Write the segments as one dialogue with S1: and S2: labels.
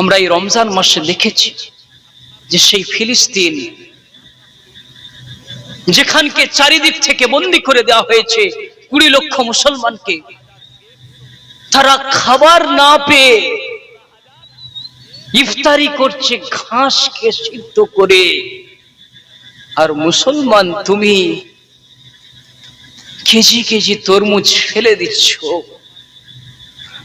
S1: আমরা এই রমজান মাসে দেখেছি যে সেই ফিলিস্তিন যেখানকে চারিদিক থেকে বন্দি করে দেওয়া হয়েছে কুড়ি লক্ষ মুসলমানকে, তারা খাবার না পেয়ে ইফতারি করছে, ঘাসকে সিদ্ধ করে। আর মুসলমান, তুমি কেজি কেজি তরমুজ ফেলে দিচ্ছ।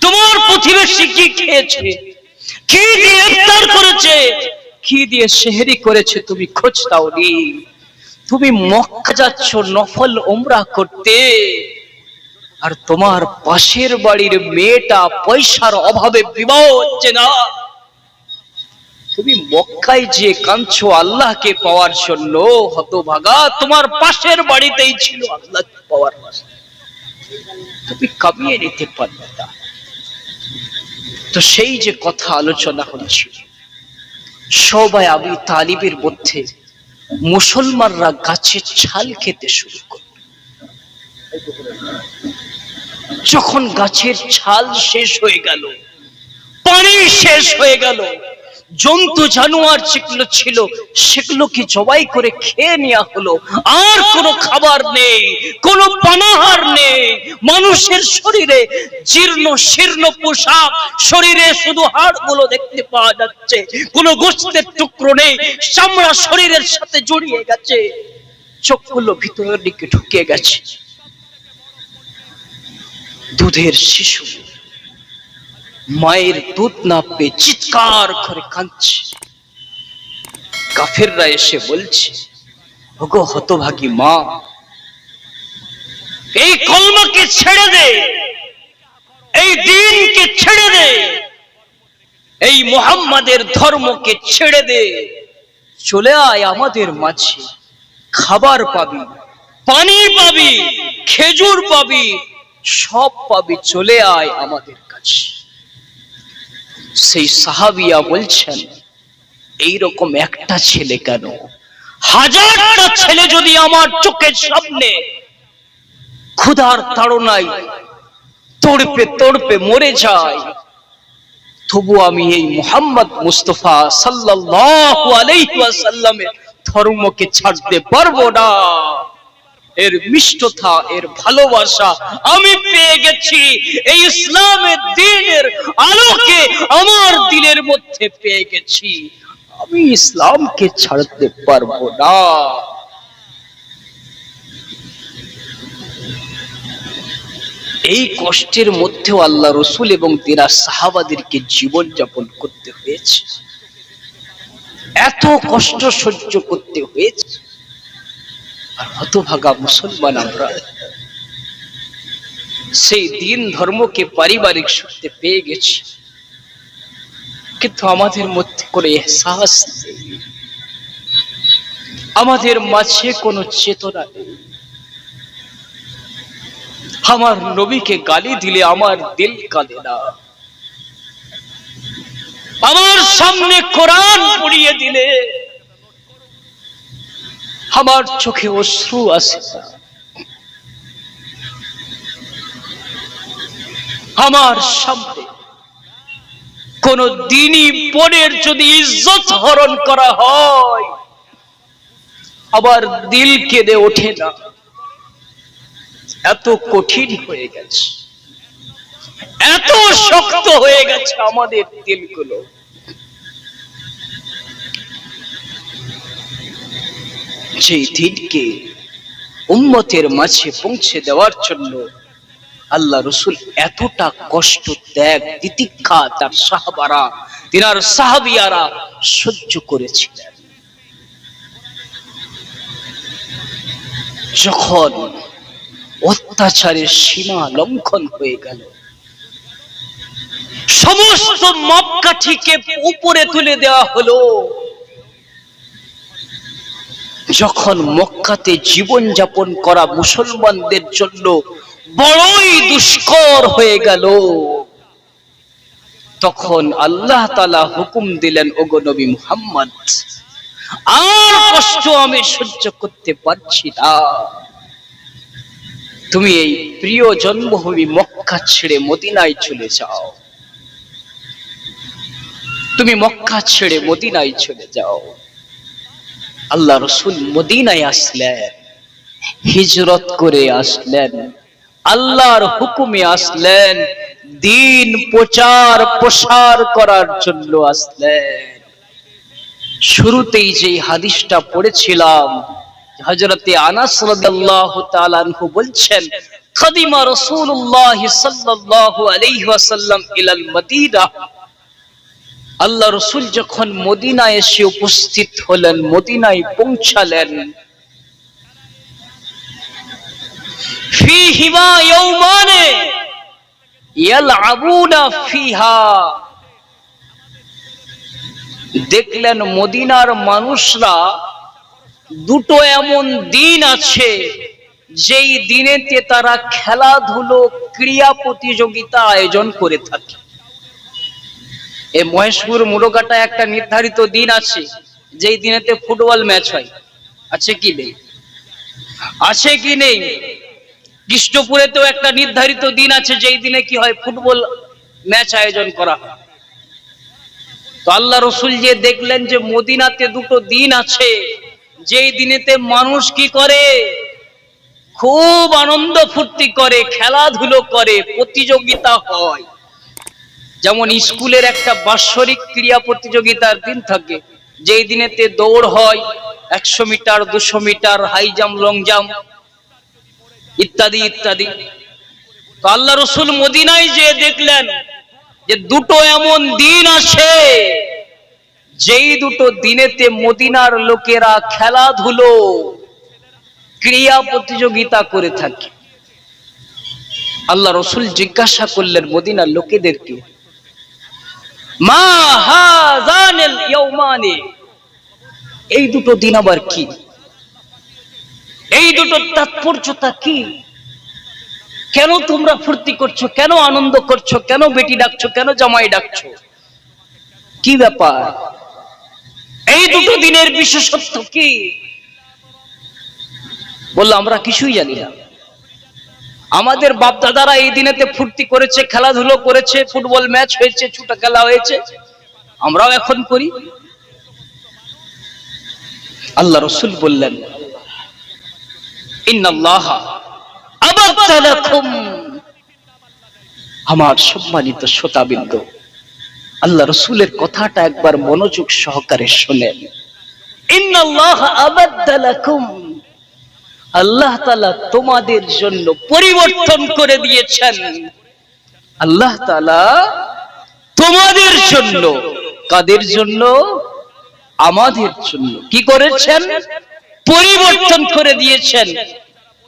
S1: তোমার প্রতিবেশী কি খেয়েছে? কি দিয়ে ইফতার করেছে। কি দিয়ে সেহরি করেছে, তুমি খোঁজ দাওনি। তুমি মক্কা যাচ্ছ, নফল করতে। আর তোমার পাশের বাড়ির মেয়েটা পয়সার অভাবে বিবাহ হচ্ছে না। তুমি মক্কায় যে আল্লাহকে পাওয়ার জন্য। হতভাগা, তোমার পাশের বাড়িতেই ছিল পাওয়ার। তুমি কামিয়ে নিতে পারবে তো সেই যে কথা আলোচনা হচ্ছে, সবাই আমি তালিবের মধ্যে মুসলমানরা গাছের ছাল খেতে শুরু করল। যখন গাছের ছাল শেষ হয়ে গেল, পানি শেষ হয়ে গেল জন্তু, জানোয়ার যেগুলো ছিল সেগুলোকে জবাই করে খেয়ে নেওয়া হলো? আর কোনো খাবার নেই, কোনো পানাহার নেই। মানুষের শরীরে জীর্ণ, শীর্ণ পোশাক, শরীরে শুধু হাড়গুলো দেখতে পাওয়া যাচ্ছে। কোনো গোস্তের টুকরো নেই, চামড়া শরীরের সাথে জড়িয়ে গেছে। চোখগুলো ভিতরের দিকে ঢুকে গেছে। দুধের শিশু মায়ের দুধ না পেয়ে চিৎকার করে কাঁদছে। কাফেররা এসে বলছে, ওগো হতভাগী মা, এই কলমাকে ছেড়ে দে, এই দিনকে ছেড়ে দে, এই মোহাম্মদের ধর্মকে ছেড়ে দে। চলে আয় আমাদের মাঝে, খাবার পাবি, পানি পাবি, খেজুর পাবি, সব পাবি, চলে আয় আমাদের কাছে। সেই সাহাবিয়া বলছেন এই রকম একটা ছেলে কেন? হাজারটা ছেলে যদি আমার চোখের সামনে ক্ষুধার তাড়নায় তড়পে তড়পে মরে যায় তবু আমি এই মোহাম্মদ মুস্তফা সাল্লাল্লাহু আলাইহি ওয়াসাল্লামের ধর্মকে ছাড়তে পারব না। এর মিষ্টতা, এর ভালোবাসা আমি পেয়ে গেছি। এই ইসলামের দিনের আলোকে আমার দিলের মধ্যে পেয়ে গেছি। আমি ইসলামকে ছাড়তে পারব না। এই কষ্টের মধ্যেও আল্লাহ রসুল এবং তেরা সাহাবাদেরকে জীবন যাপন করতে হয়েছে। এত কষ্ট সহ্য করতে হয়েছে। আর হতভাগা মুসলমান আমরা। সেই দিন ধর্মকে পারিবারিক সূত্রে পেয়ে গেছি। কিন্তু আমাদের মধ্যে কোনো এহসাস আমাদের মাঝে কোনো চেতনা নেই। আমার নবীকে গালি দিলে আমার দিল কাঁদে না। আমার সামনে কোরআন পড়িয়ে দিলে আমার চোখে অশ্রু আসে আমার সামনে কোন দিনই বোনের যদি ইজ্জত হরণ করা হয় আবার দিল কেঁদে ওঠে না। এত কঠিন হয়ে গেছে। এত শক্ত হয়ে গেছে আমাদের দিলগুলো। সেই দিনকে উম্মতের মাঝে পৌঁছে দেওয়ার জন্য আল্লাহ রসুল এতটা কষ্ট, ত্যাগ, তিতিক্ষা তার সাহাবারা, তিনার সাহাবিয়ারা সহ্য করেছিলেন। যখন অত্যাচারের সীমা লঙ্ঘন হয়ে গেল, সমস্ত মাপকাঠিকে উপরে তুলে দেওয়া হলো। যখন মক্কাতে জীবন যাপন করা মুসলমানদের জন্য বড়ই দুষ্কর হয়ে গেল। তখন আল্লাহ তালা হুকুম দিলেন, ওগো নবী মুহাম্মদ, আর কষ্ট আমি সহ্য করতে পারছি না। তুমি এই প্রিয় জন্মভূমি মক্কা ছেড়ে মদিনায় চলে যাও। তুমি মক্কা ছেড়ে মদিনায় চলে যাও। আল্লাহ রসুল মদিনায় আসলেন, হিজরত করে আসলেন, আল্লাহর হুকুমে আসলেন, দিন প্রচার প্রসার করার জন্য আসলেন। শুরুতেই যে হাদিসটা পড়েছিলাম হজরতে আনাস বলছেন, খাদিমা রাসূলুল্লাহ সাল্লাল্লাহু আলাইহি ইলাল মদিনা। আল্লাহ রসুল যখন মদিনায় এসে উপস্থিত হলেন, মদিনায় পৌঁছালেন। দেখলেন মদিনার মানুষরা দুটো এমন দিন আছে, যেই দিনেতে তারা খেলাধুলো, ক্রিয়া প্রতিযোগিতা আয়োজন করে থাকে। এ মহেশপুর মুরগাটা একটা নির্ধারিত দিন আছে, যেই দিনেতে ফুটবল ম্যাচ হয়। আছে কি নেই? আছে কি নেই? কৃষ্ণপুরেতেও একটা নির্ধারিত দিন আছে, যেই দিনে কি হয় ফুটবল ম্যাচ আয়োজন করা হয়। তো আল্লাহ রসুল যে দেখলেন যে মদিনাতে দুটো দিন আছে, যেই দিনেতে মানুষ কি করে? খুব আনন্দ ফুর্তি করে, খেলাধুলো করে, প্রতিযোগিতা হয়। যেমন স্কুলের একটা বাৎসরিক ক্রিয়া প্রতিযোগিতার দিন থাকে, যেই দিনেতে দৌড় হয়, একশো মিটার, দুশো metre, high jump, long jump, ইত্যাদি ইত্যাদি। তো আল্লাহ রসুল মদিনায় যে দেখলেন যে দুটো এমন দিন আছে যেই দুটো দিনেতে মদিনার লোকেরা খেলাধুলো ক্রিয়া প্রতিযোগিতা করে থাকে। আল্লাহ রসুল জিজ্ঞাসা করলেন মদিনার লোকেদেরকে এই দুটো দিন আবার কি? এই দুটো তাৎপর্যতা কি? কেন তোমরা ফুর্তি করছ? কেন আনন্দ করছ? কেন বেটি ডাকছো? কেন জামাই ডাকছো? কি ব্যাপার? এই দুটো দিনের বিশেষত্ব কি? বলল, আমরা কিছুই জানি না। আমাদের বাপ দাদারা এই দিনেতে ফুর্তি করেছে, খেলাধুলো করেছে, ফুটবল ম্যাচ হয়েছে, ছুটা খেলা হয়েছে। আমরাও এখন করি। আল্লাহ রসুল বললেন আমার সম্মানিত শ্রোতাবৃন্দ, আল্লাহ রসুলের কথাটা একবার মনোযোগ সহকারে শোনেন। ইন্নাল্লাহ আবাদালাকুম। আল্লাহ তালা তোমাদের জন্য পরিবর্তন করে দিয়েছেন। আল্লাহ তালা তোমাদের জন্য, কাদের জন্য? আমাদের জন্য। কি করেছেন? পরিবর্তন করে দিয়েছেন।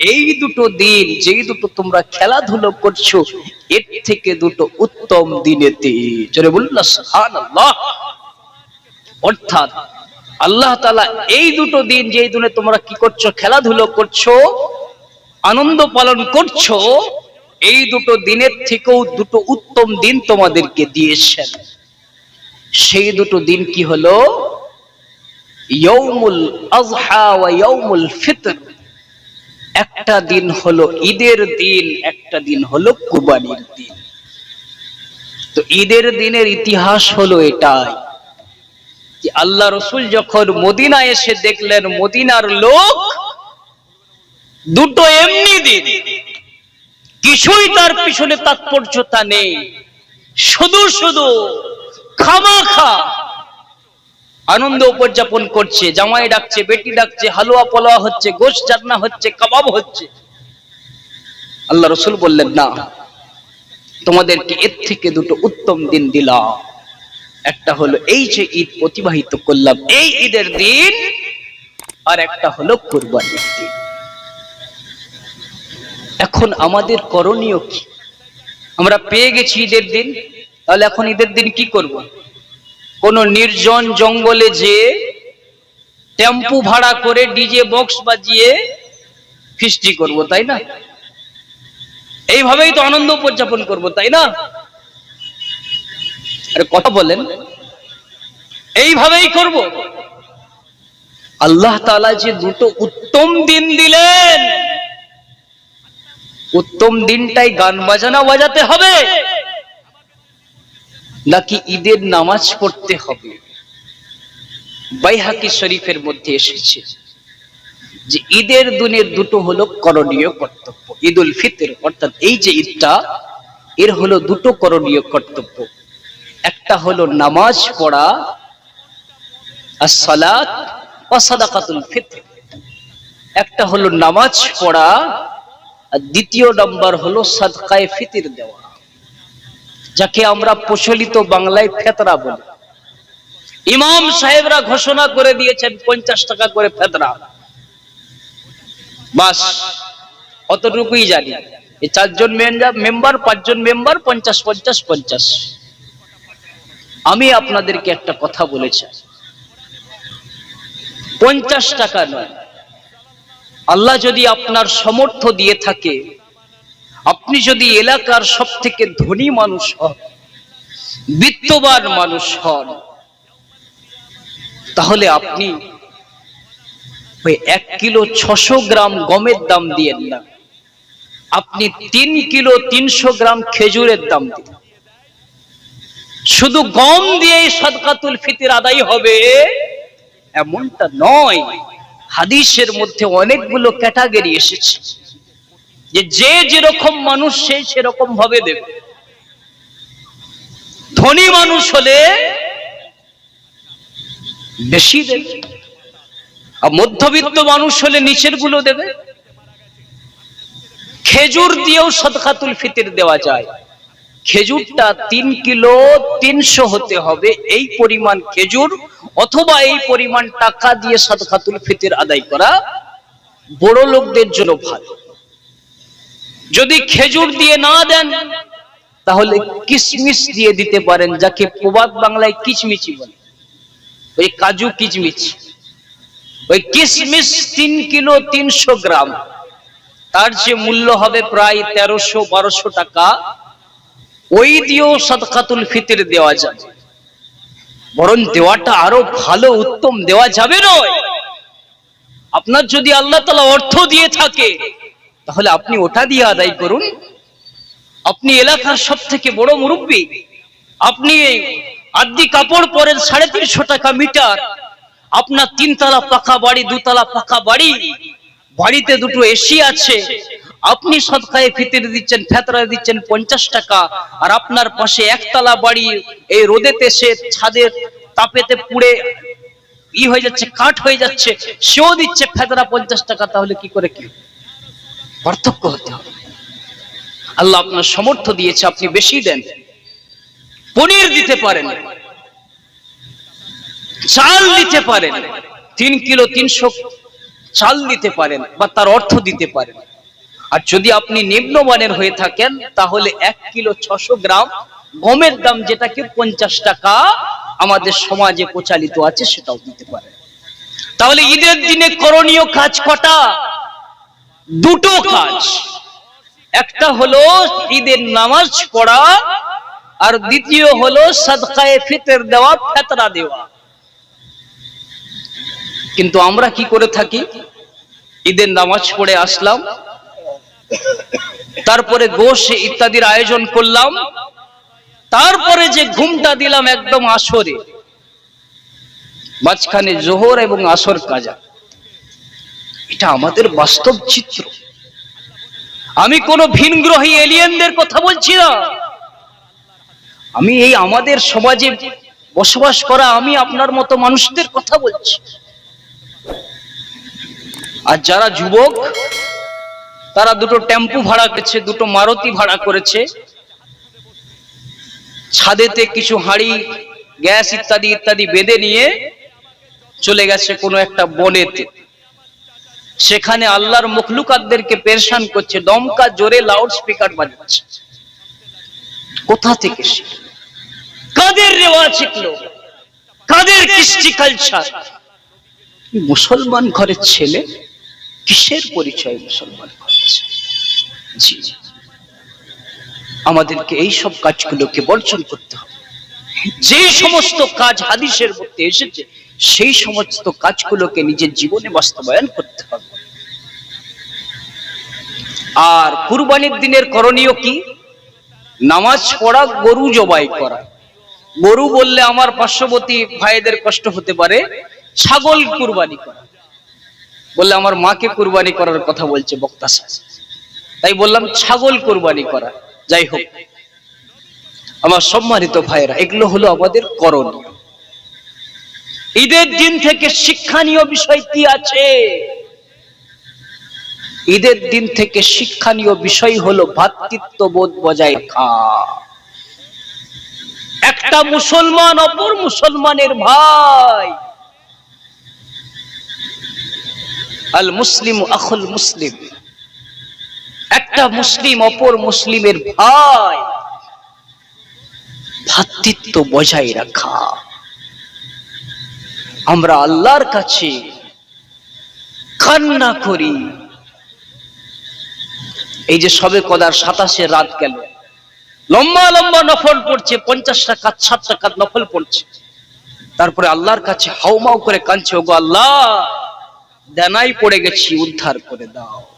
S1: এই দুটো দিন, যেই দুটো তোমরা খেলাধুলো করছ, এর থেকে দুটো উত্তম দিনেতে। জোরে বলল অর্থাৎ আল্লাহ তালা এই দুটো দিন যেই দিনে তোমরা কি করছ? খেলাধুলো করছ? আনন্দ পালন করছ? এই দুটো দিনের থেকেও দুটো উত্তম দিন তোমাদেরকে দিয়েছেন। সেই দুটো দিন কি হলো? ইয়ৌমুল আজহা ইয়ৌমুল ফিতর। একটা দিন হলো ঈদের দিন, একটা দিন হলো কুরবানির দিন। তো ঈদের দিনের ইতিহাস হলো এটাই। যে আল্লাহ রসুল যখন মদিনা এসে দেখলেন মদিনার লোক, দুটো এমনি দিন, কিছুই তার পিছনে তাৎপর্যতা নেই। শুধু শুধু খামাখা আনন্দ উপযাপন করছে, জামাই ডাকছে, বেটি ডাকছে, হালুয়া পোলাওয়া হচ্ছে, গোশ জান্না হচ্ছে, কাবাব হচ্ছে। আল্লাহ রসুল বললেন, না, তোমাদেরকে এর থেকে দুটো উত্তম দিন দিলাম। একটা হলো এই যে ঈদ অতিবাহিত করলাম, এই ঈদের দিন, আর একটা হলো কোরবানির দিন। এখন আমাদের করণীয় কি? আমরা পেয়ে গেছি ঈদের দিন, তাহলে এখন ঈদের দিন কি করব? কোন নির্জন জঙ্গলে যে টেম্পু ভাড়া করে ডিজে বক্স বাজিয়ে ফিস্টি করব, তাই না? এইভাবেই তো আনন্দ উদযাপন করব, তাই না? আরে কথা বলেন। এইভাবেই করব। আল্লাহ তাআলা যে দুটো উত্তম দিন দিলেন উত্তম দিনটাই গান বাজানা বাজাতে হবে নাকি ঈদের নামাজ পড়তে হবে? বাইহাকি শরীফের মধ্যে এসেছে যে ঈদের দিনের দুটো হলো করণীয় কর্তব্য ঈদ উল ফিতর অর্থাৎ এই যে ঈদটা এর হলো দুটো করণীয় কর্তব্য। একটা হলো নামাজ পড়া আর ফিতর। একটা হলো নামাজ পড়া, আর দ্বিতীয় নাম্বার হলো সাদকায়ে ফিতির দেওয়া, যাকে আমরা প্রচলিত বাংলায় ফেতরা বলি। ইমাম সাহেবরা ঘোষণা করে দিয়েছেন পঞ্চাশ টাকা করে ফেতরা। বাস, অতটুকুই জানি। চারজন মেম্বার, পাঁচজন মেম্বার, পঞ্চাশ পঞ্চাশ পঞ্চাশ। আমি আপনাদেরকে একটা কথা বলেছি পঞ্চাশ টাকা নয়। আল্লাহ যদি আপনার সমর্থ দিয়ে থাকে, আপনি যদি এলাকার সব থেকে ধনী মানুষ হন, বিত্তবান মানুষ হন, তাহলে আপনি ওই এক কিলো ছশো গ্রাম গমের দাম দিয়েন না। আপনি তিন কিলো তিনশো গ্রাম খেজুরের দাম দিন। শুধু গম দিয়েই সদকাতুল ফিতির আদায় হবে, এমনটা নয়। হাদিসের মধ্যে অনেকগুলো ক্যাটাগরি এসেছে যে যে যেরকম মানুষ সে সেরকম ভাবে দেবে। ধনী মানুষ হলে বেশি দেবে, আর মধ্যবিত্ত মানুষ হলে নিচেরগুলো দেবে। খেজুর দিয়েও সদকাতুল ফিতির দেওয়া যায়। খেজুরটা তিন কিলো তিনশো হতে হবে। এই পরিমাণ খেজুর অথবা এই পরিমাণ টাকা দিয়ে সদকাতুল ফিতির আদায় করা বড় লোকদের জন্য ভালো। যদি খেজুর দিয়ে না দেন, তাহলে কিশমিশ দিয়ে দিতে পারেন, যাকে প্রবাদ বাংলায় কিচমিচি বলে। ওই কাজু কিচমিচ। ওই কিশমিশ তিন কিলো তিনশো গ্রাম। তার যে মূল্য হবে প্রায় তেরোশো বারোশো টাকা। ওই দিয়েও সদকাতুল ফিতির দেওয়া যাবে। বরং দেওয়াটা আরও ভালো, উত্তম দেওয়া যাবে নয়। আপনার যদি আল্লাহ তালা অর্থ দিয়ে থাকে, তাহলে আপনি ওটা দিয়ে আদায় করুন। আপনি এলাকার সব থেকে বড় মুরব্বী। আপনি আদি কাপড় পরেন সাড়ে তিনশো টাকা মিটার। আপনার তিনতলা পাকা বাড়ি, দুতলা পাকা বাড়ি। বাড়িতে দুটো এসি আছে। আপনি সদকায়ে ফিতির দিচ্ছেন, ফেতরা দিচ্ছেন পঞ্চাশ টাকা, আর আপনার পাশে একতলা বাড়ি, এই রোদেতে সে ছাদের তাপেতে পুড়ে ই হয়ে যাচ্ছে, কাঠ হয়ে যাচ্ছে, সেও দিচ্ছে ফেতরা পঞ্চাশ টাকা, তাহলে কি করে কি? পার্থক্য হতে হবে। আল্লাহ আপনার সমর্থ দিয়েছে, আপনি বেশি দেন। পনির দিতে পারেন। চাল দিতে পারেন। তিন কিলো তিনশো চাল দিতে পারেন, বা তার অর্থ দিতে পারেন। আর যদি আপনি নিম্নমানের হয়ে থাকেন, তাহলে এক কিলো ছশো গ্রাম গমের দাম যেটাকে পঞ্চাশ টাকা আমাদের সমাজে প্রচালিত আছে, সেটাও দিতে পারেন। তাহলে ঈদের দিনে করণীয় কাজ কটা? দুটো কাজ। একটা হলো ঈদের নামাজ পড়া, আর দ্বিতীয় হলো সদকায়ে ফিতর দেওয়া, ফেতরা দেওয়া। কিন্তু আমরা কি করে থাকি? ঈদের নামাজ পড়ে আসলাম তারপরে গোশ ইত্যাদির আয়োজন করলাম। তারপরে যে ঘুমটা দিলাম একদম আসরে, মাঝখানে জোহর এবং আসর কাজা। এটা আমাদের বাস্তব চিত্র। আমি কোন ভিনগ্রহী এলিয়েনদের কথা বলছি না। আমি এই আমাদের সমাজে বসবাস করা আমি আপনার মতো মানুষদের কথা বলছি। আর যারা যুবক তারা দুটো টেম্পু ভাড়া করেছে, দুটো মারুতি ভাড়া করেছে। ছাদেতে কিছু হাড়ি, গ্যাস ইত্যাদি ইত্যাদি বেঁধে নিয়ে চলে গেছে কোনো একটা বনেতে। সেখানে আল্লাহর মুখলুকাতদেরকে পেরেশান করছে, দমকা জোরে লাউড স্পিকার বাজাচ্ছে। কোথা থেকে কাদের রেওয়াজ শিখলো? কাদের কৃষ্টি কালচার মুসলমান ঘরের ছেলে? কিসের পরিচয় মুসলমান জি আমাদেরকে এই সব কাজগুলোকে বর্জন করতে হবে। যে সমস্ত কাজ হাদিসের মধ্যে এসেছে, সেই সমস্ত কাজগুলোকে নিজের জীবনে বাস্তবায়ন করতে হবে। আর কুরবানির দিনের করণীয় কি? নামাজ পড়া, গরু জবাই করা। গরু বললে আমার পার্শ্ববর্তী ভাইদের কষ্ট হতে পারে, ছাগল কুরবানি করা। বললে আমার মাকে কুরবানি করার কথা বলছে বক্তা সাহেব। তাই বললাম, ছাগল কুরবানি করা। যাই হোক, আমার সম্মানিত ভাইয়েরা, এগুলো হলো আমাদের করণীয় ঈদের দিন থেকে শিক্ষণীয় বিষয় কি আছে? ঈদের দিন থেকে শিক্ষণীয় বিষয় হলো ভ্রাতৃত্ববোধ বজায় রাখা। একটা মুসলমান অপর মুসলমানের ভাই। আল মুসলিম আখুল মুসলিম। একটা মুসলিম, অপর মুসলিমের ভাই ভ্রাতৃত্ব বজায় রাখা। আমরা আল্লাহর কাছে কান্না করি। এই যে সবে কদার সাতাশে রাত গেল। লম্বা লম্বা নফল পড়ছে, পঞ্চাশ টাকা ষাট টাকা নফল পড়ছে। তারপরে আল্লাহর কাছে হাউমাউ করে কাঁদছে, ওগো আল্লাহ, দেনাই পড়ে গেছি, উদ্ধার করে দাও।